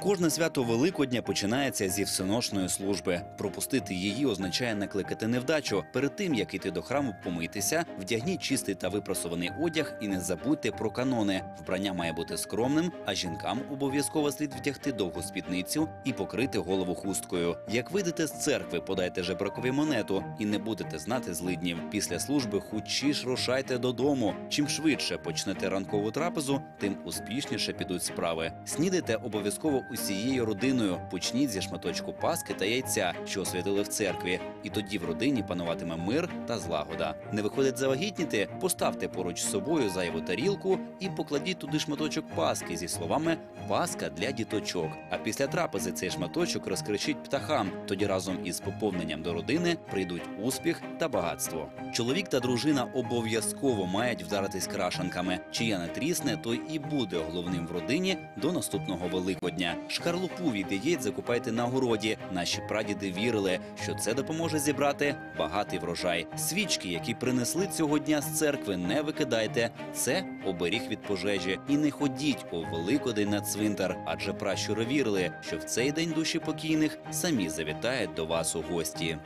Кожне свято Великодня починається зі всеношної служби. Пропустити її означає накликати невдачу. Перед тим як іти до храму помитися, вдягніть чистий та випрасований одяг і не забудьте про канони. Вбрання має бути скромним, а жінкам обов'язково слід вдягти довгу спідницю і покрити голову хусткою. Як вийдете з церкви, подайте жебракові монету і не будете знати злиднів. Після служби хучіш рушайте додому. Чим швидше почнете ранкову трапезу, тим успішніше підуть справи. Снідайте обов'язково усією родиною. Почніть зі шматочку паски та яйця, що освятили в церкві, і тоді в родині пануватиме мир та злагода. Не виходить завагітніти, поставте поруч з собою зайву тарілку і покладіть туди шматочок паски зі словами Паска для діточок. А після трапези цей шматочок розкричіть птахам. Тоді разом із поповненням до родини прийдуть успіх та багатство. Чоловік та дружина обов'язково мають вдаритись крашанками. Чия не трісне, той і буде головним в родині до наступного Великодня. Шкарлупу від яєць закупайте на городі. Наші прадіди вірили, що це допоможе зібрати багатий врожай. Свічки, які принесли цього дня з церкви, не викидайте. Це оберіг від пожежі. І не ходіть у Великодень на цвинтар, адже пращури вірили, що в цей день душі покійних самі завітають до вас у гості.